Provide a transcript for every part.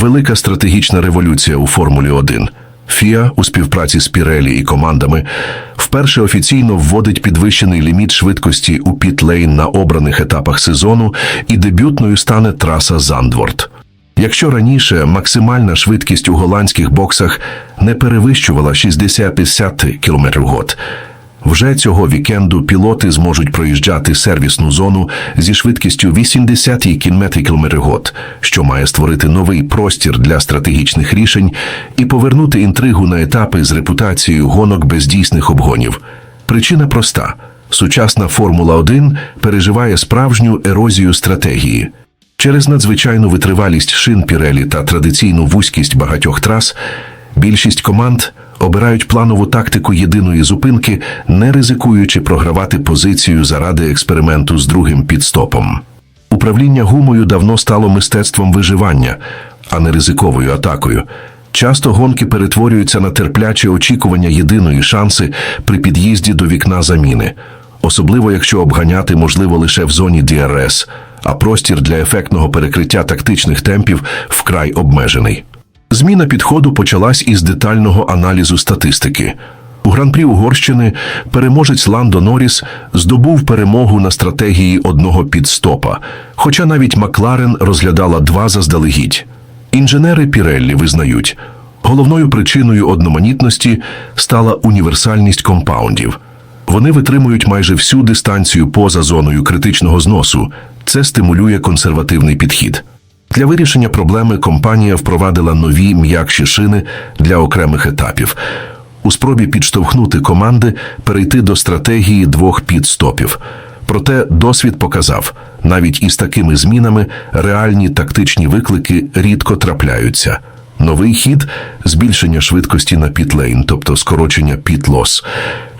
велика стратегічна революція у Формулі 1. ФІА у співпраці з Пірелі і командами вперше офіційно вводить підвищений ліміт швидкості у піт-лейн на обраних етапах сезону, і дебютною стане траса Зандворт. Якщо раніше максимальна швидкість у голландських боксах не перевищувала 60-50 км в год, вже цього вікенду пілоти зможуть проїжджати сервісну зону зі швидкістю 80 км в год, що має створити новий простір для стратегічних рішень і повернути інтригу на етапи з репутацією гонок без дійсних обгонів. Причина проста: сучасна Формула 1 переживає справжню ерозію стратегії. Через надзвичайну витривалість шин Пірелі та традиційну вузькість багатьох трас більшість команд обирають планову тактику єдиної зупинки, не ризикуючи програвати позицію заради експерименту з другим підстопом. Управління гумою давно стало мистецтвом виживання, а не ризиковою атакою. Часто гонки перетворюються на терпляче очікування єдиної шанси при під'їзді до вікна заміни, особливо якщо обганяти можливо лише в зоні DRS, а простір для ефектного перекриття тактичних темпів вкрай обмежений. Зміна підходу почалась із детального аналізу статистики. У гран-прі Угорщини переможець Ландо Норріс здобув перемогу на стратегії одного підстопа, хоча навіть Макларен розглядала два заздалегідь. Інженери Піреллі визнають, головною причиною одноманітності стала універсальність компаундів. Вони витримують майже всю дистанцію поза зоною критичного зносу. Це стимулює консервативний підхід. Для вирішення проблеми компанія впровадила нові м'якші шини для окремих етапів. У спробі підштовхнути команди перейти до стратегії двох підстопів. Проте досвід показав, навіть із такими змінами реальні тактичні виклики рідко трапляються. Новий хід збільшення швидкості на пітлейн, тобто скорочення пітлос,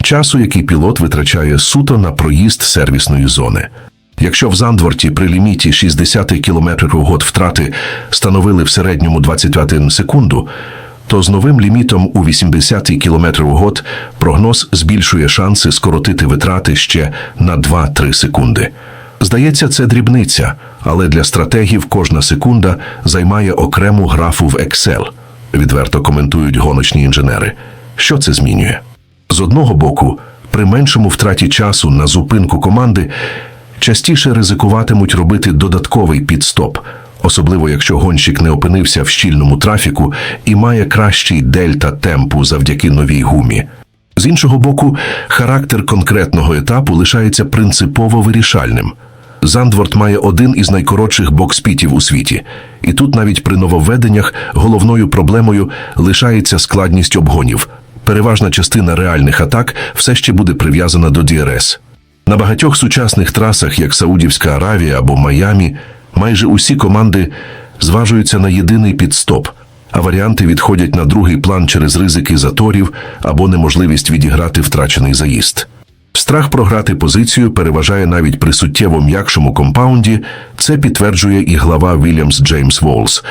часу, який пілот витрачає суто на проїзд сервісної зони. Якщо в Зандворті при ліміті 60 км год втрати становили в середньому 21 секунду, то з новим лімітом у 80 км год прогноз збільшує шанси скоротити витрати ще на 2-3 секунди. Здається, це дрібниця, але для стратегів кожна секунда займає окрему графу в Excel, відверто коментують гоночні інженери. Що це змінює? З одного боку, при меншому втраті часу на зупинку команди частіше ризикуватимуть робити додатковий підстоп, особливо якщо гонщик не опинився в щільному трафіку і має кращий дельта темпу завдяки новій гумі. З іншого боку, характер конкретного етапу лишається принципово вирішальним. Зандворт має один із найкоротших бокспітів у світі, і тут навіть при нововведеннях головною проблемою лишається складність обгонів. Переважна частина реальних атак все ще буде прив'язана до ДРС. На багатьох сучасних трасах, як Саудівська Аравія або Майамі, майже усі команди зважуються на єдиний підстоп, а варіанти відходять на другий план через ризики заторів або неможливість відіграти втрачений заїзд. Страх програти позицію переважає навіть при суттєво м'якшому компаунді, це підтверджує і глава Вільямс Джеймс Волс.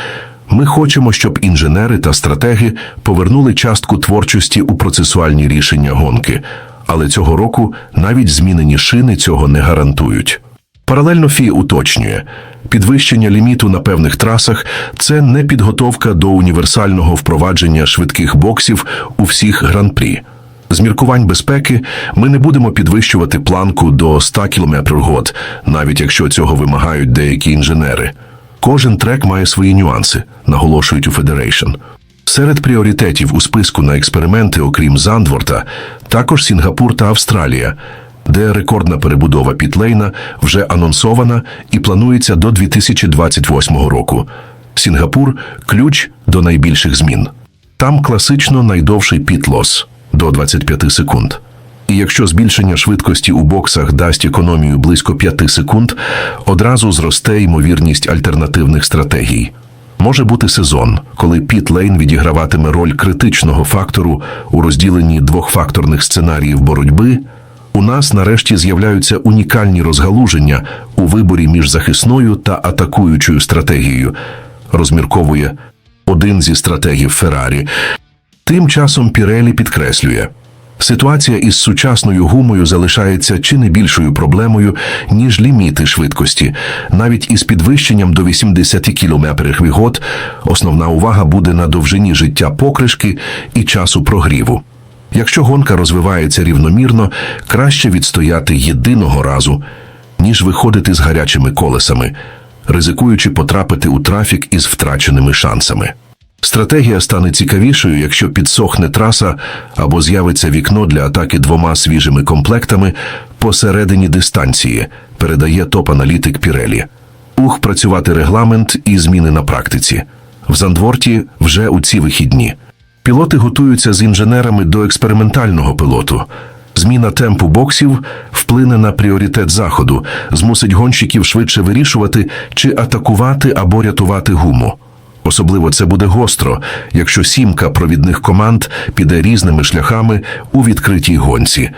Ми хочемо, щоб інженери та стратеги повернули частку творчості у процесуальні рішення гонки, але цього року навіть змінені шини цього не гарантують. Паралельно ФІ уточнює, підвищення ліміту на певних трасах це не підготовка до універсального впровадження швидких боксів у всіх гран-прі. З міркувань безпеки ми не будемо підвищувати планку до 100 км год, навіть якщо цього вимагають деякі інженери. Кожен трек має свої нюанси, наголошують у Federation. Серед пріоритетів у списку на експерименти, окрім Зандворта, також Сінгапур та Австралія, де рекордна перебудова Пітлейна вже анонсована і планується до 2028 року. Сінгапур ключ до найбільших змін. Там класично найдовший пітлос до 25 секунд. І якщо збільшення швидкості у боксах дасть економію близько 5 секунд, одразу зросте ймовірність альтернативних стратегій. Може бути сезон, коли Піт Лейн відіграватиме роль критичного фактору у розділенні двохфакторних сценаріїв боротьби. У нас нарешті з'являються унікальні розгалуження у виборі між захисною та атакуючою стратегією, розмірковує один зі стратегів Феррарі. Тим часом Пірелі підкреслює, Ситуація із сучасною гумою залишається чи не більшою проблемою, ніж ліміти швидкості. Навіть із підвищенням до 80 км год основна увага буде на довжині життя покришки і часу прогріву. Якщо гонка розвивається рівномірно, краще відстояти єдиного разу, ніж виходити з гарячими колесами, ризикуючи потрапити у трафік із втраченими шансами. Стратегія стане цікавішою, якщо підсохне траса або з'явиться вікно для атаки двома свіжими комплектами посередині дистанції, передає топ-аналітик Пірелі. Ух, працювати регламент і зміни на практиці. В Зандворті вже у ці вихідні. Пілоти готуються з інженерами до експериментального пілоту. Зміна темпу боксів вплине на пріоритет заходу, змусить гонщиків швидше вирішувати, чи атакувати або рятувати гуму. Особливо це буде гостро, якщо сімка провідних команд піде різними шляхами у відкритій гонці,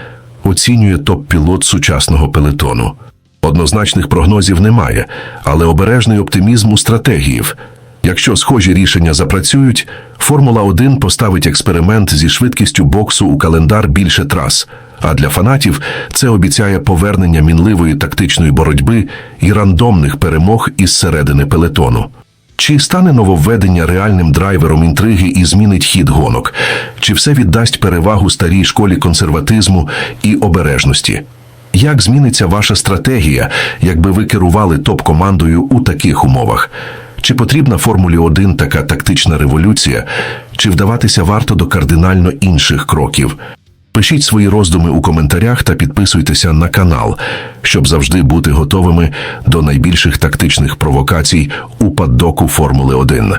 оцінює топ-пілот сучасного пелетону. Однозначних прогнозів немає, але обережний оптимізм у стратегіїв. Якщо схожі рішення запрацюють, Формула 1 поставить експеримент зі швидкістю боксу у календар більше трас. А для фанатів це обіцяє повернення мінливої тактичної боротьби і рандомних перемог із середини пелетону. Чи стане нововведення реальним драйвером інтриги і змінить хід гонок? Чи все віддасть перевагу старій школі консерватизму і обережності? Як зміниться ваша стратегія, якби ви керували топ-командою у таких умовах? Чи потрібна Формулі 1 така тактична революція, чи вдаватися варто до кардинально інших кроків? Пишіть свої роздуми у коментарях та підписуйтеся на канал, щоб завжди бути готовими до найбільших тактичних провокацій у паддоку Формули 1.